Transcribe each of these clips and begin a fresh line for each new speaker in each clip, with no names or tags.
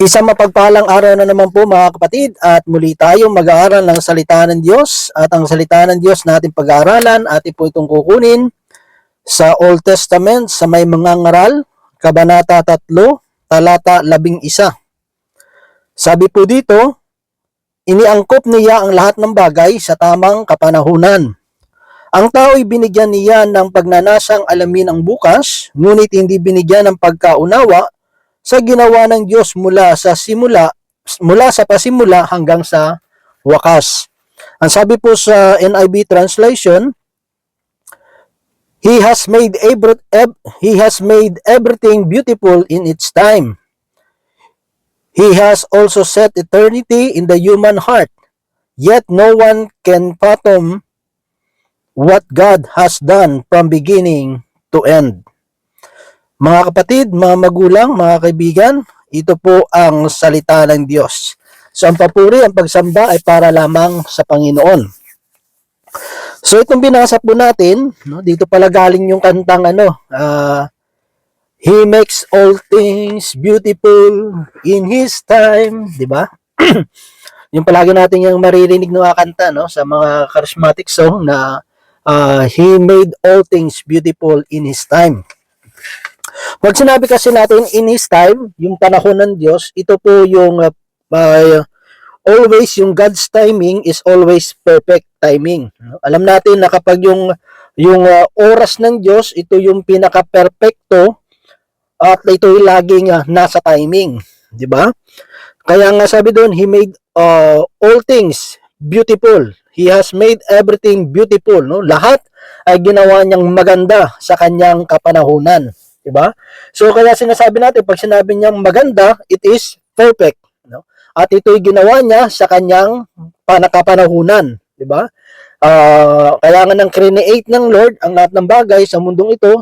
Isang mapagpalang araw na naman po mga kapatid at muli tayong mag-aaral ng salita ng Diyos at ang salita ng Diyos na ating pag-aaralan atin po itong kukunin sa Old Testament sa may mga ngaral, Kabanata 3, talata 11. Sabi po dito, iniangkop niya ang lahat ng bagay sa tamang kapanahunan. Ang tao'y binigyan niya ng pagnanasang alamin ang bukas, ngunit hindi binigyan ng pagkaunawa sa ginawa ng Diyos mula sa simula mula sa pasimula hanggang sa wakas. Ang sabi po sa NIV translation, He has made every, ev- he has made everything beautiful in its time. He has also set eternity in the human heart. Yet no one can fathom what God has done from beginning to end. Mga kapatid, mga magulang, mga kaibigan, ito po ang salita ng Diyos. So ang papuri, ang pagsamba ay para lamang sa Panginoon. So itong binasa po natin, no, dito pala galing yung kantang ano, ah, He makes all things beautiful in His time, di ba? yung palagi natin yung maririnig na kanta no, sa mga charismatic song na ah, He made all things beautiful in His time. Pag sinabi kasi natin in His time, yung panahon ng Diyos, ito po yung uh, uh, always yung God's timing is always perfect timing. Alam natin na kapag yung yung uh, oras ng Diyos, ito yung pinaka-perpekto at ito yung laging uh, nasa timing, di ba? Kaya nga sabi doon, he made uh, all things beautiful. He has made everything beautiful, no? Lahat ay ginawa niyang maganda sa kanyang kapanahunan. Diba? So kaya sinasabi natin pag sinabi niyang maganda, it is perfect, no? At ito'y ginawa niya sa kanyang panakapanahunan, di ba? Ah, kaya nga create ng Lord ang lahat ng bagay sa mundong ito,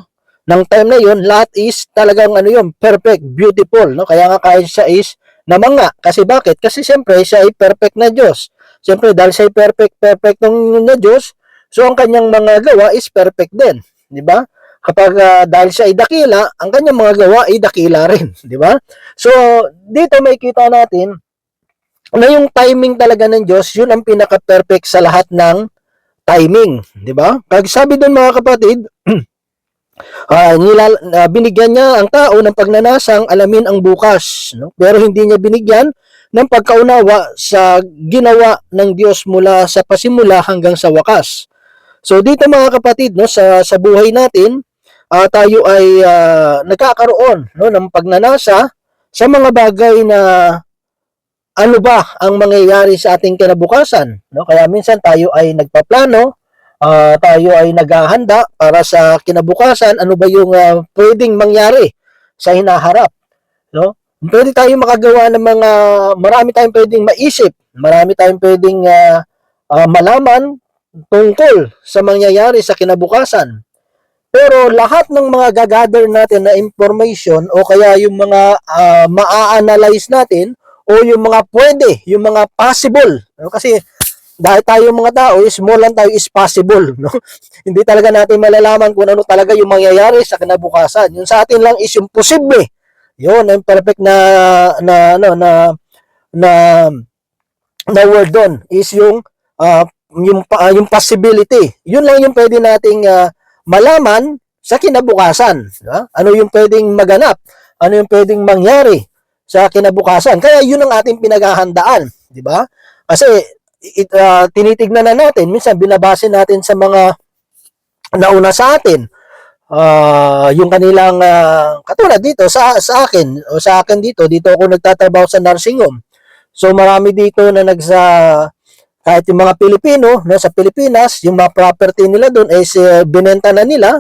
ng time na yon, lahat is talagang ano yun, perfect, beautiful, no? Kaya nga kahit siya is namanga. Kasi bakit? Kasi siyempre siya ay perfect na Diyos. Siyempre dahil siya ay perfect, perfect ng na Diyos, so ang kanyang mga gawa is perfect din, di ba? Kapag ah, dahil siya ay dakila, ang kanyang mga gawa ay dakila rin, di ba? So, dito may kita natin na yung timing talaga ng Diyos, yun ang pinaka-perfect sa lahat ng timing, di ba? Kag sabi doon mga kapatid, ah nilal, ah, binigyan niya ang tao ng pagnanasang alamin ang bukas, no? Pero hindi niya binigyan ng pagkaunawa sa ginawa ng Diyos mula sa pasimula hanggang sa wakas. So dito mga kapatid, no, sa sa buhay natin, ah, tayo ay ah, nagkakaroon no ng pagnanasa sa mga bagay na ano ba ang mangyayari sa ating kinabukasan no? Kaya minsan tayo ay nagpaplano ah, tayo ay naghahanda para sa kinabukasan ano ba yung ah, pwedeng mangyari sa hinaharap no? Pwede tayong makagawa ng mga marami tayong pwedeng maisip marami tayong pwedeng ah, ah, malaman tungkol sa mangyayari sa kinabukasan pero lahat ng mga gagather natin na information o kaya yung mga ah, maa-analyze natin o yung mga pwede, yung mga possible. No? Kasi dahil tayo mga tao is more lang tayo is possible. No? Hindi talaga natin malalaman kung ano talaga yung mangyayari sa kinabukasan. Yung sa atin lang is yung posible. Yun, yung perfect na na ano na na na word doon is yung ah, yung pa- yung possibility. Yun lang yung pwede nating ah, malaman sa kinabukasan. di ba? Ano yung pwedeng maganap? Ano yung pwedeng mangyari sa kinabukasan? Kaya yun ang ating pinaghahandaan, di ba? Kasi it, ah, tinitignan na natin, minsan binabase natin sa mga nauna sa atin. Ah, yung kanilang ah, katulad dito sa sa akin o sa akin dito, dito ako nagtatrabaho sa nursing home. So marami dito na nagsa kahit yung mga Pilipino no sa Pilipinas, yung mga property nila doon is eh, binenta na nila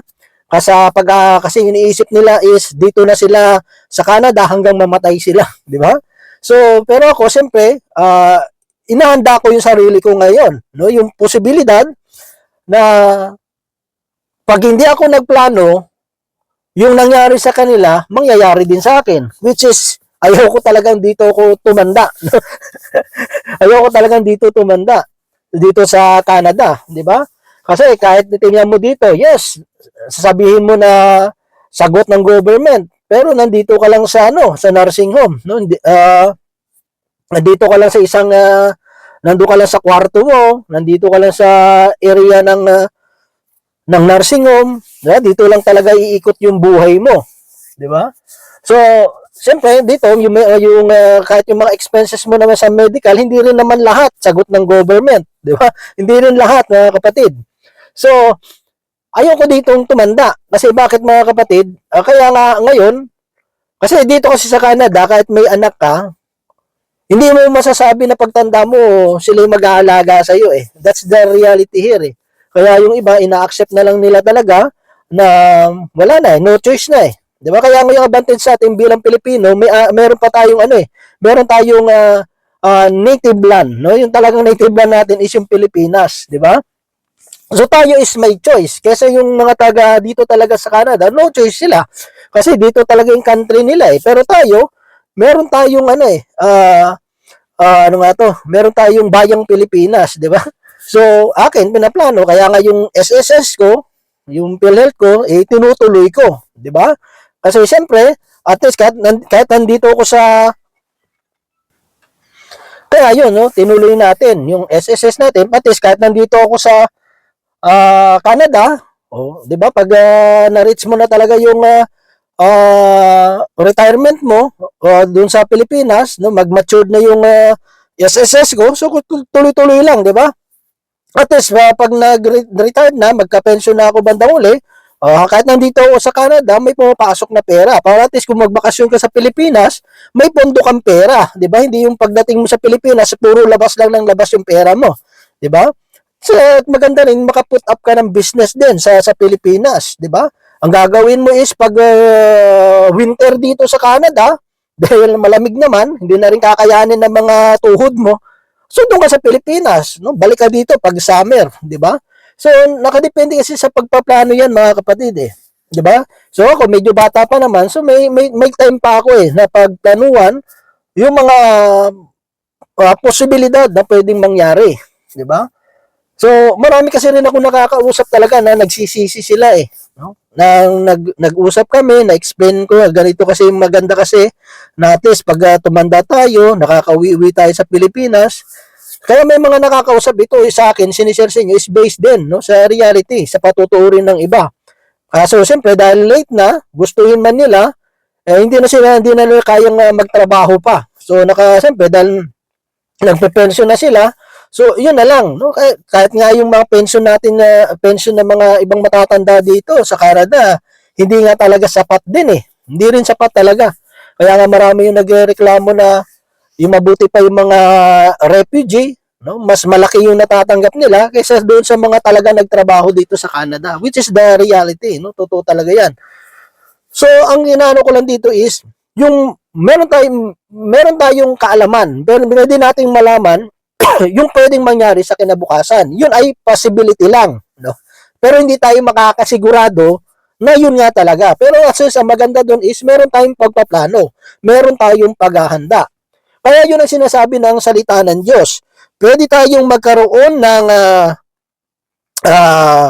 kasi pag ah, kasi iniisip nila is dito na sila sa Canada hanggang mamatay sila, di ba? So, pero ako siyempre, ah, inahanda ko yung sarili ko ngayon, no? Yung posibilidad na pag hindi ako nagplano, yung nangyari sa kanila, mangyayari din sa akin. Which is, ayaw ko talagang dito ko tumanda. ayaw ko talagang dito tumanda. Dito sa Canada, di ba? Kasi kahit tingnan mo dito, yes, sasabihin mo na sagot ng government, pero nandito ka lang sa ano, sa nursing home, no? Ah, nandito ka lang sa isang ah, nandito ka lang sa kwarto mo, nandito ka lang sa area ng ah, ng nursing home, yeah, dito lang talaga iikot yung buhay mo, 'di ba? So, siyempre dito yung yung ah, kahit yung mga expenses mo naman sa medical, hindi rin naman lahat sagot ng government, 'di ba? Hindi rin lahat, mga kapatid. So, ayoko ditong tumanda. Kasi bakit mga kapatid? Ah, kaya nga ngayon, kasi dito kasi sa Canada, kahit may anak ka, hindi mo masasabi na pagtanda mo, sila yung mag-aalaga sa iyo eh. That's the reality here eh. Kaya yung iba, ina-accept na lang nila talaga na wala na eh, no choice na eh. Di ba? Kaya ngayong advantage sa atin bilang Pilipino, may, ah, meron pa tayong ano eh, meron tayong ah, ah, native land, no? Yung talagang native land natin is yung Pilipinas, di ba? So tayo is may choice. Kesa yung mga taga dito talaga sa Canada, no choice sila. Kasi dito talaga yung country nila eh. Pero tayo, meron tayong ano eh, ah ah, ano nga to, meron tayong bayang Pilipinas, di ba? So, akin, pinaplano, kaya nga yung SSS ko, yung PhilHealth ko, eh, tinutuloy ko, di ba? Kasi siyempre, at least kahit, kahit nandito ako sa kaya yun, no, tinuloy natin yung SSS natin, at least kahit nandito ako sa ah, Canada, oh, 'di ba? Pag ah, na-reach mo na talaga yung ah, ah, retirement mo uh, doon sa Pilipinas, no, mag-mature na yung ah, SSS ko, so tuloy-tuloy lang, 'di ba? At least ah, pag nag-retire na, magka-pension na ako bandang uli, ah, kahit nandito ako sa Canada, may pumapasok na pera. Para at least kung magbakasyon ka sa Pilipinas, may pondo kang pera, ba? Hindi yung pagdating mo sa Pilipinas, puro labas lang ng labas yung pera mo, ba? So, maganda rin maka-put up ka ng business din sa sa Pilipinas, ba? Ang gagawin mo is pag uh, winter dito sa Canada, dahil malamig naman, hindi na rin kakayanin ng mga tuhod mo. So doon ka sa Pilipinas, no? Balik ka dito pag summer, 'di ba? So nakadepende kasi sa pagpaplano 'yan, mga kapatid eh. 'Di ba? So ako medyo bata pa naman, so may may, may time pa ako eh na pagplanuhan yung mga uh, posibilidad na pwedeng mangyari, 'di ba? So, marami kasi rin ako nakakausap talaga na nagsisisi sila eh. No? Nang nag, nag-usap kami, na-explain ko, ganito kasi maganda kasi na at least pag uh, tumanda tayo, nakakauwi-uwi tayo sa Pilipinas, kaya may mga nakakausap ito eh, sa akin, sinishare sa inyo, is based din no, sa reality, sa patuturin ng iba. Kaso, siyempre, dahil late na, gustuhin man nila, eh, hindi na sila, hindi na nila kayang uh, magtrabaho pa. So, naka, siyempre, dahil nagpe-pension na sila, So, yun na lang, no? Kahit, kahit nga yung mga pension natin na pension ng mga ibang matatanda dito sa Canada, hindi nga talaga sapat din eh. Hindi rin sapat talaga. Kaya nga marami yung nagreklamo na yung mabuti pa yung mga refugee, no? Mas malaki yung natatanggap nila kaysa doon sa mga talaga nagtrabaho dito sa Canada, which is the reality, no? Totoo talaga 'yan. So, ang inaano ko lang dito is yung meron tayong meron tayong kaalaman, pero pwede nating malaman yung pwedeng mangyari sa kinabukasan. Yun ay possibility lang, no? Pero hindi tayo makakasigurado na yun nga talaga. Pero as ang maganda doon is meron tayong pagpaplano, meron tayong paghahanda. Kaya yun ang sinasabi ng salita ng Diyos. Pwede tayong magkaroon ng uh, uh,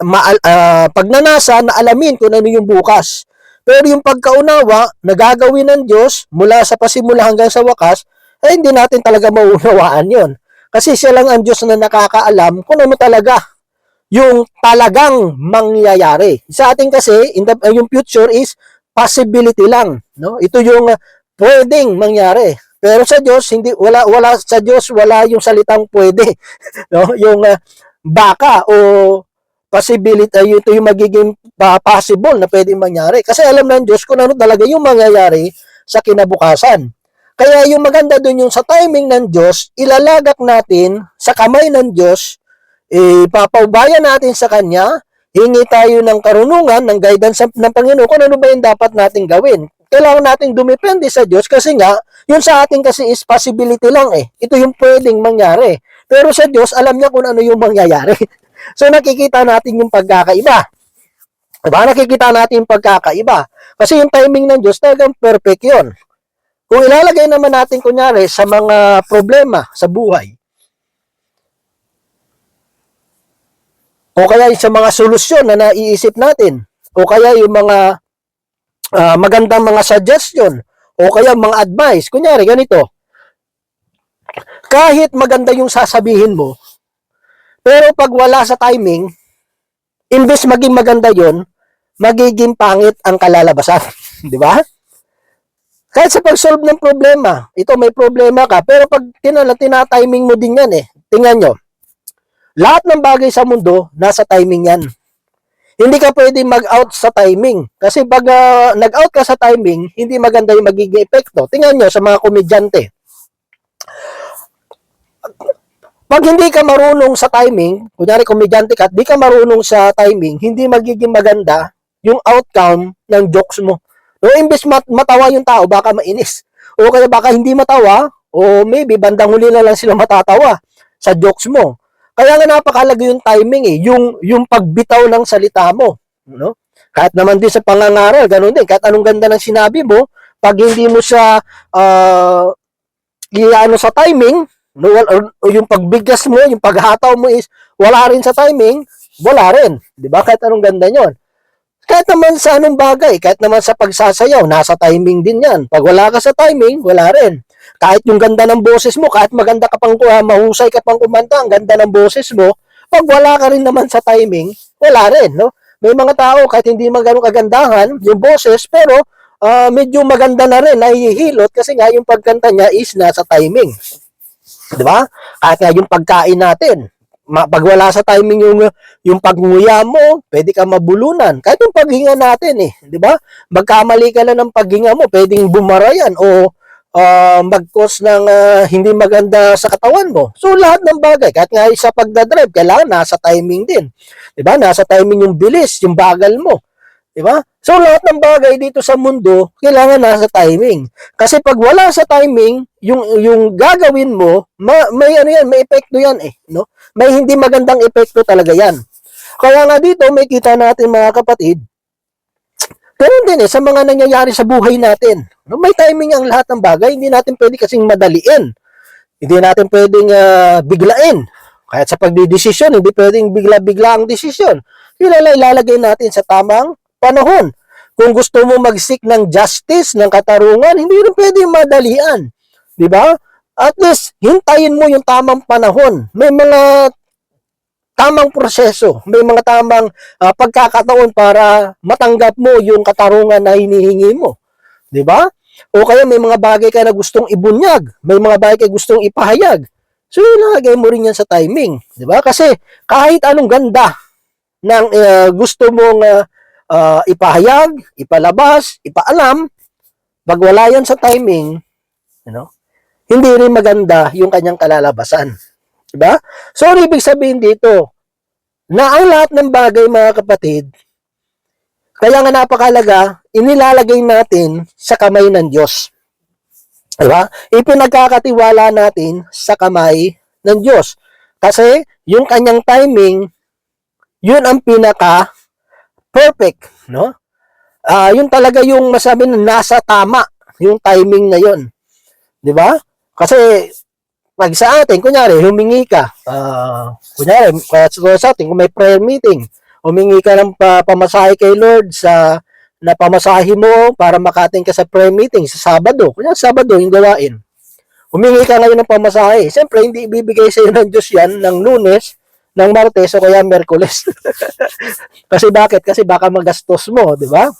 maal, uh, pagnanasa na alamin kung ano yung bukas. Pero yung pagkaunawa na gagawin ng Diyos mula sa pasimula hanggang sa wakas, eh hindi natin talaga maunawaan yon. Kasi siya lang ang Diyos na nakakaalam kung ano talaga yung talagang mangyayari. Sa atin kasi, in the, uh, yung future is possibility lang. No? Ito yung uh, pwedeng mangyari. Pero sa Diyos, hindi, wala, wala, sa Diyos, wala yung salitang pwede. no? Yung uh, baka o possibility, uh, ito yung magiging uh, possible na pwedeng mangyari. Kasi alam ng Diyos kung ano talaga yung mangyayari sa kinabukasan. Kaya yung maganda doon yung sa timing ng Diyos, ilalagak natin sa kamay ng Diyos, ipapaubayan natin sa Kanya, hingi tayo ng karunungan, ng guidance ng Panginoon kung ano ba yung dapat natin gawin. Kailangan natin dumepende sa Diyos kasi nga, yun sa atin kasi is possibility lang eh. Ito yung pwedeng mangyari. Pero sa Diyos, alam niya kung ano yung mangyayari. so nakikita natin yung pagkakaiba. Diba? Nakikita natin yung pagkakaiba. Kasi yung timing ng Diyos talagang perfect yun. Kung ilalagay naman natin kunyari sa mga problema sa buhay, o kaya sa mga solusyon na naiisip natin, o kaya yung mga ah, magandang mga suggestion o kaya mga advice. Kunyari, ganito. Kahit maganda yung sasabihin mo, pero pag wala sa timing, imbes maging maganda yon, magiging pangit ang kalalabasan. Di ba? Kahit sa pag-solve ng problema, ito may problema ka, pero pag tinala, tina-timing mo din yan eh. Tingnan nyo. Lahat ng bagay sa mundo, nasa timing yan. Hindi ka pwede mag-out sa timing. Kasi pag ah, nag-out ka sa timing, hindi maganda yung magiging epekto. Tingnan nyo sa mga komedyante. Pag hindi ka marunong sa timing, kunyari komedyante ka di ka marunong sa timing, hindi magiging maganda yung outcome ng jokes mo. No, imbes mat- matawa yung tao, baka mainis. O kaya baka hindi matawa, o maybe bandang huli na lang sila matatawa sa jokes mo. Kaya nga napakalaga yung timing eh, yung yung pagbitaw ng salita mo, no? Kahit naman din sa pangangaral, ganun din. Kahit anong ganda ng sinabi mo, pag hindi mo siya uh, iano sa timing, no, or, o yung pagbigkas mo, yung paghataw mo is wala rin sa timing, wala rin. 'Di ba? Kahit anong ganda 'yon. Kahit naman sa anong bagay, kahit naman sa pagsasayaw, nasa timing din 'yan. Pag wala ka sa timing, wala rin. Kahit yung ganda ng boses mo, kahit maganda ka pang uh, mahusay ka pang kumanta, ang ganda ng boses mo, pag wala ka rin naman sa timing, wala rin, no? May mga tao kahit hindi man ganun kagandahan yung boses, pero ah, medyo maganda na rin, nahihilot kasi nga yung pagkanta niya is nasa timing. 'Di ba? Kahit nga yung pagkain natin, pag wala sa timing yung yung pagnguya mo, pwede ka mabulunan. Kahit yung paghinga natin eh, 'di ba? Magkamali ka lang ng paghinga mo, pwedeng bumarayan o ah, mag-cause ng ah, hindi maganda sa katawan mo. So lahat ng bagay, kahit nga sa pagdadrive, kailangan nasa timing din. 'Di ba? Nasa timing yung bilis, yung bagal mo. 'Di ba? So lahat ng bagay dito sa mundo, kailangan nasa timing. Kasi pag wala sa timing, yung yung gagawin mo, ma, may ano yan, may epekto yan eh, no? May hindi magandang epekto talaga yan. Kaya nga dito may kita natin mga kapatid, Ganun din eh, sa mga nangyayari sa buhay natin. No, may timing ang lahat ng bagay, hindi natin pwede kasing madaliin. Hindi natin pwedeng ah, biglain. Kahit sa pagdidesisyon, hindi pwedeng bigla-bigla ang desisyon. Kilala ilalagay natin sa tamang panahon. Kung gusto mo mag-seek ng justice, ng katarungan, hindi rin pwedeng madalian. Di ba? At least, hintayin mo yung tamang panahon. May mga tamang proseso, may mga tamang ah, pagkakataon para matanggap mo yung katarungan na hinihingi mo. 'Di ba? O kaya may mga bagay ka na gustong ibunyag, may mga bagay ka gustong ipahayag. So ilagay mo rin yan sa timing, 'di ba? Kasi kahit anong ganda ng ah, gusto mong ah, ah, ipahayag, ipalabas, ipaalam, pag wala yan sa timing, you know, hindi rin maganda yung kanyang kalalabasan. Diba? So, ano ibig sabihin dito? Na ang lahat ng bagay, mga kapatid, kaya nga napakalaga, inilalagay natin sa kamay ng Diyos. Diba? Ipinagkakatiwala natin sa kamay ng Diyos. Kasi, yung kanyang timing, yun ang pinaka perfect, no? Ah, yun talaga yung masabi na nasa tama yung timing na yun. 'Di ba? Kasi pag sa atin, kunyari, humingi ka, ah, kunyari, kaya sa atin, kung may prayer meeting, humingi ka ng pa, pamasahe kay Lord sa na pamasahe mo para makating ka sa prayer meeting sa Sabado. Kunyari, Sabado, yung gawain. Humingi ka ngayon ng pamasahe. Siyempre, hindi ibibigay sa iyo ng Diyos yan ng lunes, ng martes o kaya merkules. Kasi bakit? Kasi baka magastos mo, di ba?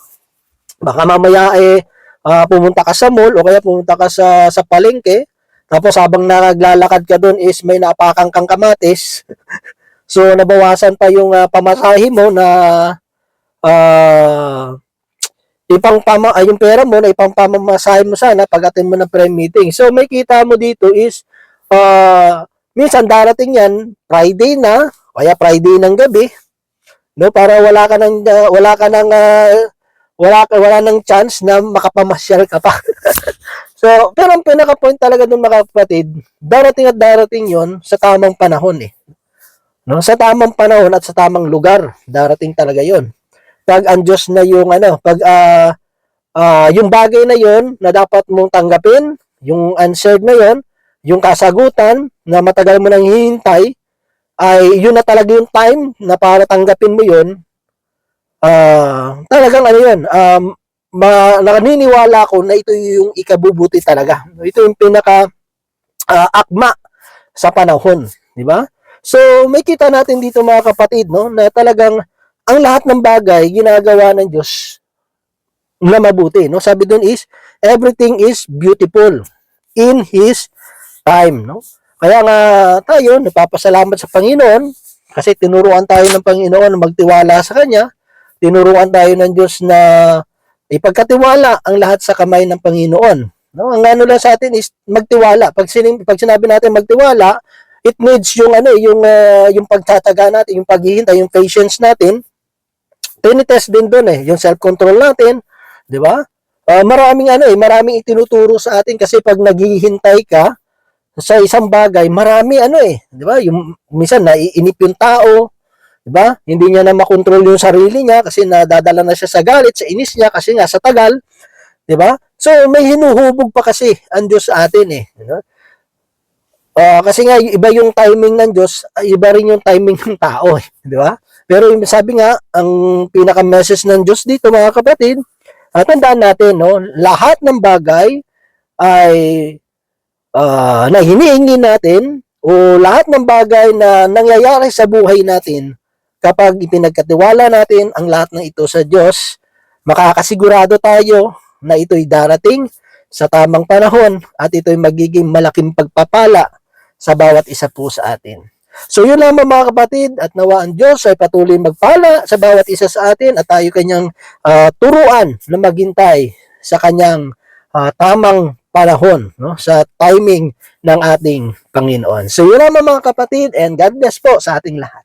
Baka mamaya eh, ah, pumunta ka sa mall o kaya pumunta ka sa, sa palengke, tapos habang naglalakad ka doon is may napakang kang kamatis. so nabawasan pa yung ah, pamasahe mo na ah ipang pama ay yung pera mo na ipang pamamasahe mo sana pag mo ng prayer meeting. So may kita mo dito is ah minsan darating yan Friday na, kaya Friday ng gabi, no para wala ka nang ah, wala ka nang ah, wala ka wala nang chance na makapamasyal ka pa. so, pero ang pinaka point talaga dun mga kapatid, darating at darating 'yon sa tamang panahon eh. No, sa tamang panahon at sa tamang lugar, darating talaga 'yon. Pag ang Diyos na yung ano, pag ah ah, yung bagay na 'yon na dapat mong tanggapin, yung answered na 'yon, yung kasagutan na matagal mo nang hihintay, ay yun na talaga yung time na para tanggapin mo 'yon. Ah, talagang ano 'yun, um, ma, naniniwala ko na ito yung ikabubuti talaga. Ito yung pinaka ah, akma sa panahon, di ba? So, may kita natin dito mga kapatid, no, na talagang ang lahat ng bagay ginagawa ng Diyos na mabuti, no? Sabi doon is everything is beautiful in his time, no? Kaya nga tayo nagpapasalamat sa Panginoon kasi tinuruan tayo ng Panginoon na magtiwala sa kanya. Tinuruan tayo ng Diyos na ipagkatiwala ang lahat sa kamay ng Panginoon. No, ang ano lang sa atin is magtiwala. Pag, sining, pag sinabi natin magtiwala, it needs yung ano, yung ah, yung pagtataga natin, yung paghihintay, yung patience natin. Tinitest din doon eh, yung self-control natin, 'di ba? Ah, maraming ano eh, maraming itinuturo sa atin kasi pag naghihintay ka sa isang bagay, marami ano eh, 'di ba? Yung minsan naiinip yung tao, 'di ba? Hindi niya na makontrol yung sarili niya kasi nadadala na siya sa galit, sa inis niya kasi nga sa tagal, 'di ba? So may hinuhubog pa kasi ang Diyos sa atin eh, you know? Ah, kasi nga iba yung timing ng Diyos, iba rin yung timing ng tao eh, 'di ba? Pero yung sabi nga, ang pinaka-message ng Diyos dito mga kapatid, at tandaan natin, no, lahat ng bagay ay ah, na hinihingi natin o lahat ng bagay na nangyayari sa buhay natin kapag ipinagkatiwala natin ang lahat ng ito sa Diyos, makakasigurado tayo na ito'y darating sa tamang panahon at ito'y magiging malaking pagpapala sa bawat isa po sa atin. So yun lamang mga kapatid at nawa ang Diyos ay patuloy magpala sa bawat isa sa atin at tayo kanyang ah, turuan na maghintay sa kanyang ah, tamang panahon no sa timing ng ating Panginoon. So yun lamang mga kapatid and God bless po sa ating lahat.